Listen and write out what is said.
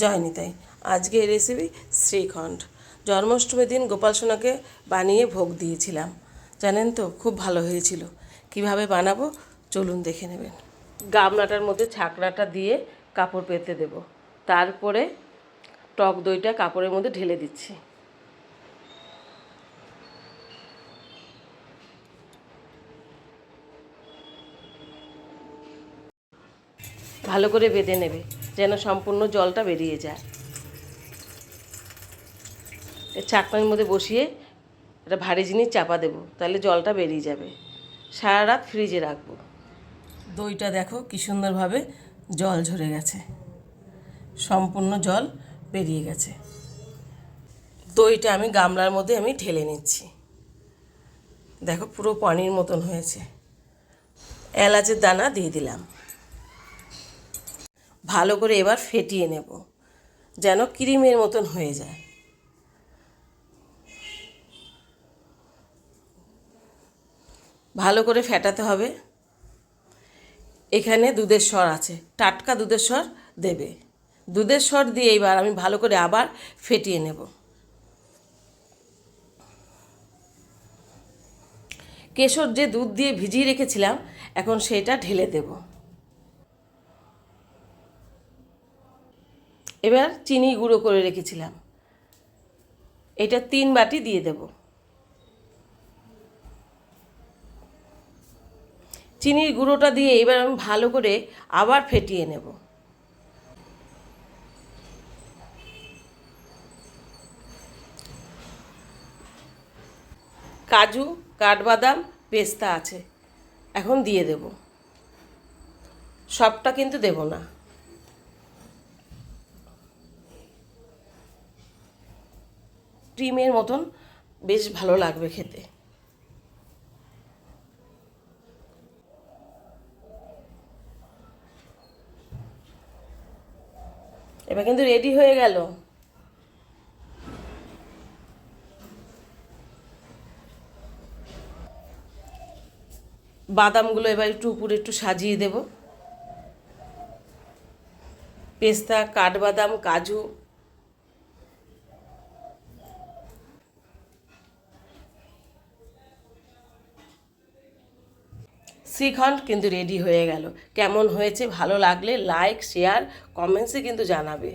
জয় নিতাই আজকে রেসিপি শ্রীখণ্ড। জন্মাষ্টমীর দিন গোপাল সোনাকে বানিয়ে ভোগ দিয়েছিলাম। জানেন তো, খুব ভালো হয়েছিল। কীভাবে বানাবো? চলুন দেখে নেবেন। গামলাটার মধ্যে ছাকড়াটা দিয়ে কাপড় পেতে দেব। তারপরে টক দইটা কাপড়ের মধ্যে ঢেলে দিচ্ছি। ভালো করে বেঁধে নেবে। যেন সম্পূর্ণ জলটা বেরিয়ে যায়। এ চাকনার মধ্যে বসিয়ে একটা ভারী জিনিস চাপা দেবো, তাহলে জলটা বেরিয়ে যাবে। সারা রাত ফ্রিজে রাখব। দইটা দেখো কী সুন্দরভাবে জল ঝরে গেছে। সম্পূর্ণ জল বেরিয়ে গেছে। দইটা আমি গামলার মধ্যে আমি ঢেলে নিচ্ছি। দেখো পুরো পানির মতন হয়েছে। এলাচের দানা দিয়ে দিলাম। ভালো করে এবার ফেটিয়ে নেব, যেন ক্রিমের মতন হয়ে যায়। ভালো করে ফেটাতে হবে। এখানে দুধের স্বর আছে, টাটকা দুধের স্বর দেবে। দুধের স্বর দিয়ে এবার আমি ভালো করে আবার ফেটিয়ে নেব। কেশর যে দুধ দিয়ে ভিজিয়ে রেখেছিলাম, এখন সেটা ঢেলে দেব। এবার চিনি গুঁড়ো করে রেখেছিলাম। এটা তিন বাটি দিয়ে দেব। চিনির গুঁড়োটা দিয়ে এবার আমি ভালো করে আবার ফেটিয়ে নেব। কাজু, কাঠবাদাম, পেস্তা আছে। এখন দিয়ে দেব। সবটা কিন্তু দেব না। ক্রিমের মতন বেশ ভালো লাগবে খেতে। এবার কিন্তু রেডি হয়ে গেল। বাদামগুলো এবার একটু উপরে একটু সাজিয়ে দেব। পেস্তা, কাঠবাদাম, কাজু শ্রীখণ্ড কিন্তু রেডি হয়ে গেল। কেমন হয়েছে ভালো লাগলে লাইক শেয়ার কমেন্টসে কিন্তু জানাবে।